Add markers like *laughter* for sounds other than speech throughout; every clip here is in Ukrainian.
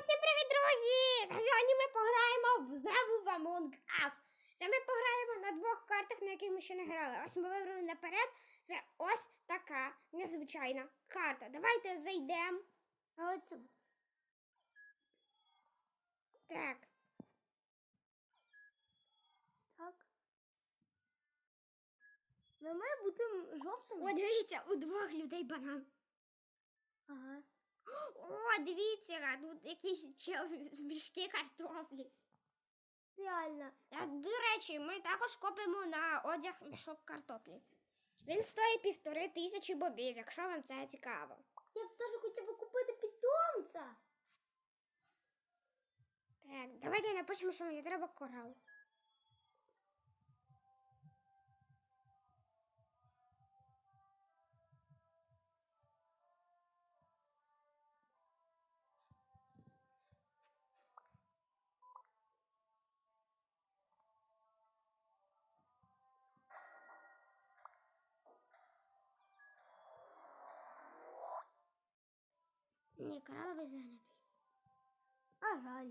Усім привіт, друзі! Сьогодні ми пограємо в знову в Among Us. Це ми пограємо на двох картах, на яких ми ще не грали. Ось ми вибрали наперед. Це ось така незвичайна карта. Давайте зайдемо. Так. Так. Ну, ми будемо жовтими. О, дивіться, у двох людей банан. Ага. О, дивіться, тут якийсь чел в мішки картоплі. Реально. А, до речі, ми також купимо на одяг мішок картоплі. Він стоїть півтори тисячі бобів, якщо вам це цікаво. Я б теж хотіла купити питомця. Так, давайте напишемо, що мені треба корал. Ні, кораловий зайнятий. А жаль.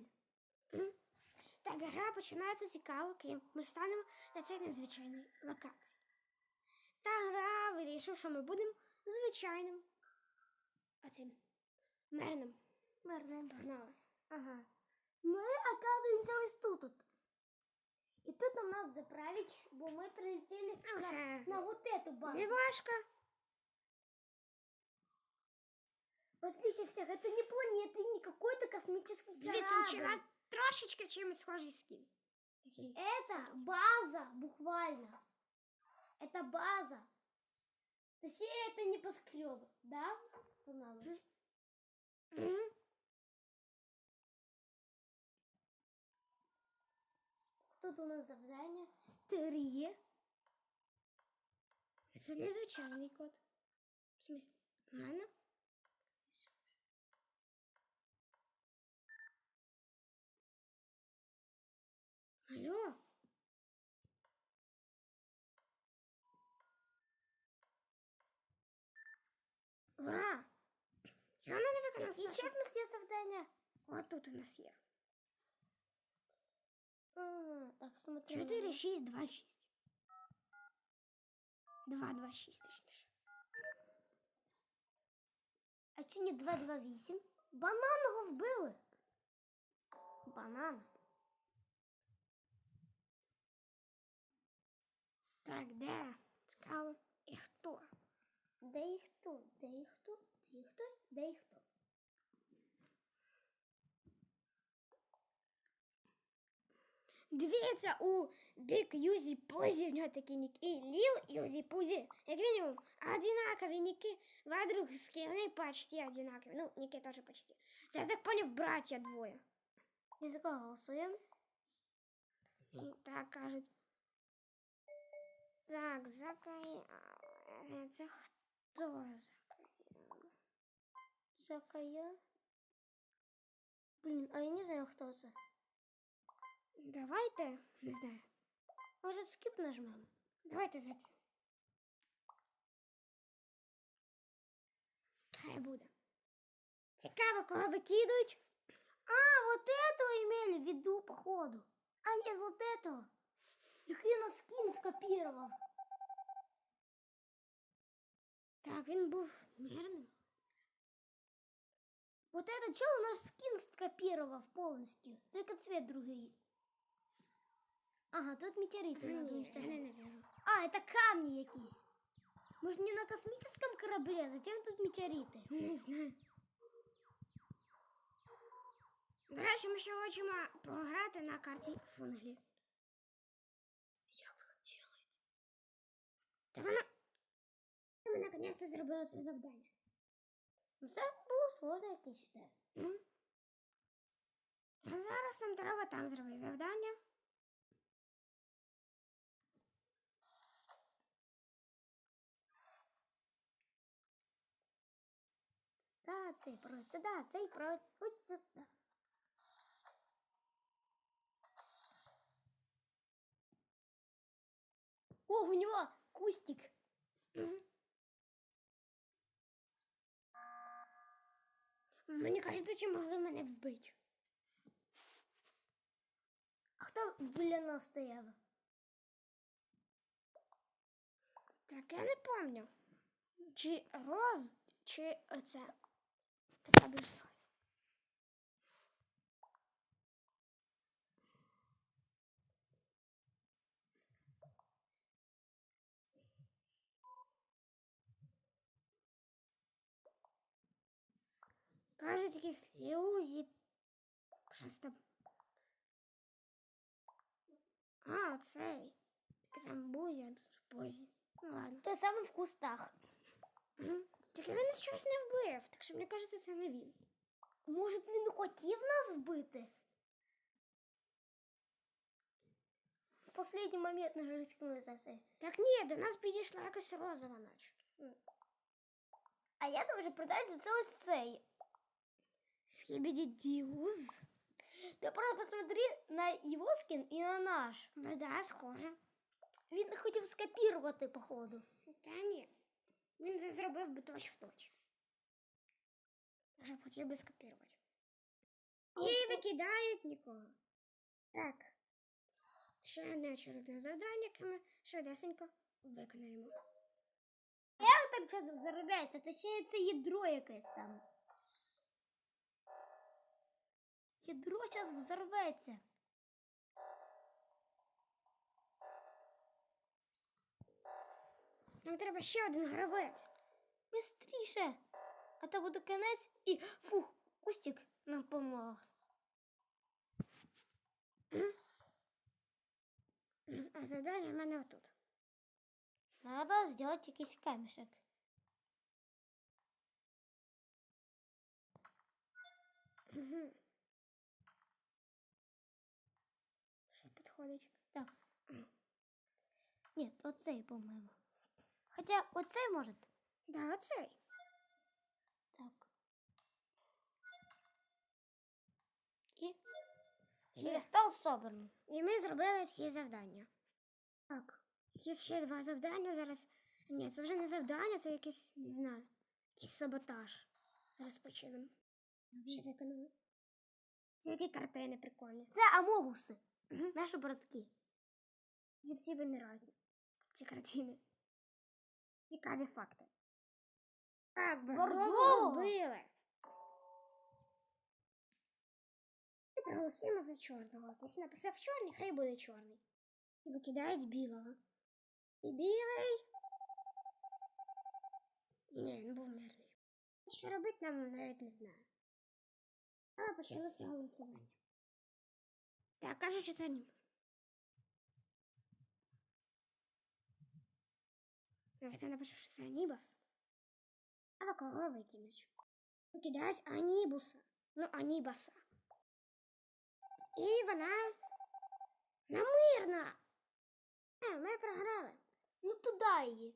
Так, гра починається цікаво, ким ми станемо на цій незвичайній локації. Та гра вирішив, що ми будемо звичайним. Оцим мирним. Мирним. Погнали. Ага. Ми оказуємося ось тут. от. І тут нам надо заправить, бо ми прилетіли А, на, на вот эту базу. не важко. Отличие всех, это не планета и не какой-то космический Дивіться, у чела корабль. трошечки чимось схожий. Такий. Это база, буквально. Это база. Точнее, это небоскреб, да? Панович? М? Тут у нас завдання. Три. Це незвичайний код. В смысле? Ладно. Алло. Ура! Чого вона не виконала І ще в нас є завдання. От тут у нас є. А, так, смотри. 4, 6, 2, 6. 2, 2, 6, точніше. А чи не 228? Бананого вбили. Банана. Так, де? Цікаво. І хто? Де і хто? Де і хто? Де і хто? Де і хто? Дивіться, у Бік Юзі Пузі в нього такі ніки. І Ліл і Юзі Пузі, як мінімум, одинакові ніки. Вдруг скини почти одинакові. Ну, ніки теж почти. Це я так поняв, браття двоє. І за кого голосуємо? І так кажуть. Так, закай. Е, Це хто закай? Закая. Блін, а я не знаю, хто це. Давайте, не знаю. Може, скіп нажмемо? Давайте за це. Хай буде. Цікаво, кого викидують. А, вот этого имели в виду, походу. А нет, вот этого Який на скін скопірував. Так, він був мирним. Вот этот чел у нас скин скопировал полностью. Только цвет другой. Ага, тут метеориты надо Ні, я уничтожать. ненавижу. А, это камни якісь. Может, не на космическом корабле, а затем тут метеориты. Не знаю. До речі, ми ще хочемо пограти на карті фунглі. Та вона. Ми наконець-то зробили це завдання. Ну, це було сложно, як я считаю. А зараз нам треба там зробити завдання. Да, цей проводь сюда, цей проводь хоть сюда. О, у него кустик. Мені кажеться, чи могли мене вбити. А хто біля нас стояв? Так я не пам'ятаю. Чи Роз, чи оце. Така більш Кажуть, якісь ліузі. Щось там. А, оцей. Там бузя, бузі. Ну ладно. Той самий в кустах. Мгм. Тільки він щось не вбив, так що мені кажеться, це не він. Може, він хотів нас вбити? В останній момент не рискнули за це. Так ні, до нас підійшла якась розова наче. М, А я там вже придаюся це ось цей. Скібіді діуз. Ти просто посмотри на його скін і на наш. Ну да, схоже. Він хотів скопірувати, походу. Та ні. Він це зробив би точ в точ. Щоб хотів би скопірувати. І викидають нікого. Так. Ще одне очередне завдання, яке ми швидесенько виконаємо. Як так час заробляється? Ще це ядро якесь там. Ядро зараз взорветься. Нам треба ще один гравець. Бистріше. А то буде кінець і фух, кустик нам помог. А завдання в мене отут. Надо зробити якийсь камішек. Підходить? Так. Ні, оцей, по-моєму. Хоча оцей може. Да, оцей. Так. І Є. кристал собраний. І ми зробили всі завдання. Так. Є ще два завдання зараз. Ні, це вже не завдання, це якийсь, не знаю, якийсь саботаж. Зараз починемо. Це які картини прикольні. Це амогуси. Наші братки. І всі вони разні. Ці картини. Цікаві факти. Так! Бордово вбили. Тепер голосуємо за чорного. Якщо написав чорний, хай буде чорний. І викидають білого. І білий. Ні, він був мирний. Що робити нам навіть не знаю. А почалося голосування. Так, кажуть, що це ні. Давайте напишу, що це Анібас. А кого викинуть? Викидають Анібуса. Ну, Анібаса. І вона намирна. Е, ми програли. Ну туди її.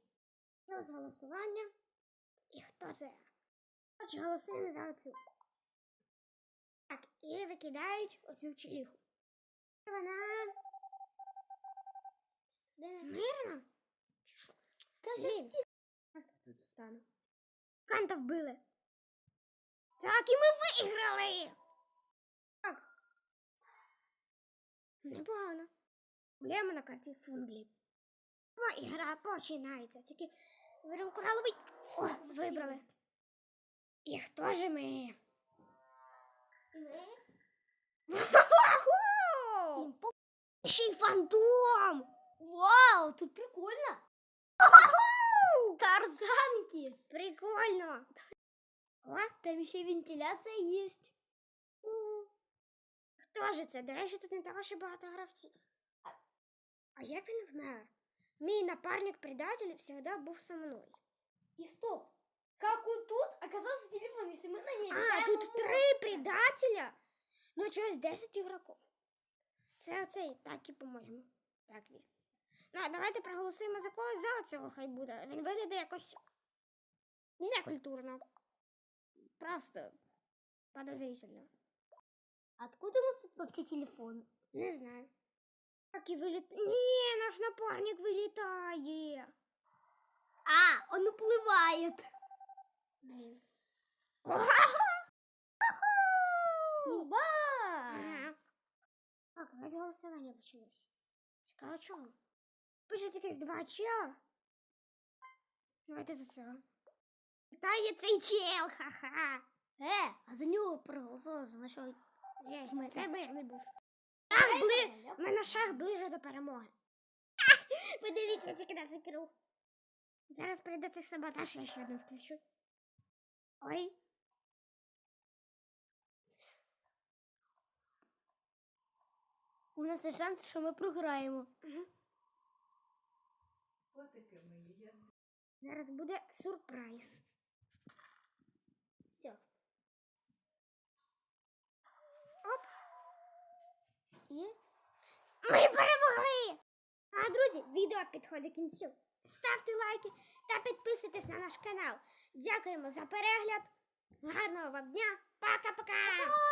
Плюс голосування. І хто це? Хоч голосуємо за оцю. Так, і викидають оцю челіху. Вона що? Та вже всі. Тут встану. Канта вбили. Так, і ми виграли. Так. Непогано. Гуляємо на карті фунглі. О, і починається. Тільки беремо кораловий. О, вибрали. І хто же ми? *laughs* Вау! Ще й фантом! Вау, тут прикольно. Тарзанки. Прикольно! О, Там ще й вентиляція є. Хто ж це? До речі, тут не так ще багато гравців. А, як він вмер? Мій напарник предатель завжди був со мною. І стоп. Как он тут оказался телефон, если мы на ней А, тут три предателя? Ну, чогось 10 ігроків. Це оцей, так і, по-моєму. Так він. Ну, а давайте проголосуємо за когось за цього хай буде. Він виглядає якось некультурно. Просто подозрительно. Откуда у нас тут вообще телефон? Не знаю. Так і виліт... Ні, наш напарник вилітає. А, он уплывает. Блін. Нас голосування почалось. Цікаво чого? Пишуть якесь два чела. Давайте за цього. Та є цей чел, ха-ха. Е, а за нього проголосували за нашого. Є, це мирний був. Шаг бли... У мене шаг ближе до перемоги. *laughs* Подивіться, тільки на цей круг. Зараз прийде цей саботаж, я ще одну включу. Ой. У нас є шанс, що ми програємо. Котики мої є. Зараз буде сюрприз. Все. Оп. І Ми перемогли! А друзі, відео підходить кінцю. Ставте лайки та підписуйтесь на наш канал. Дякуємо за перегляд. Гарного вам дня. Пока-пока!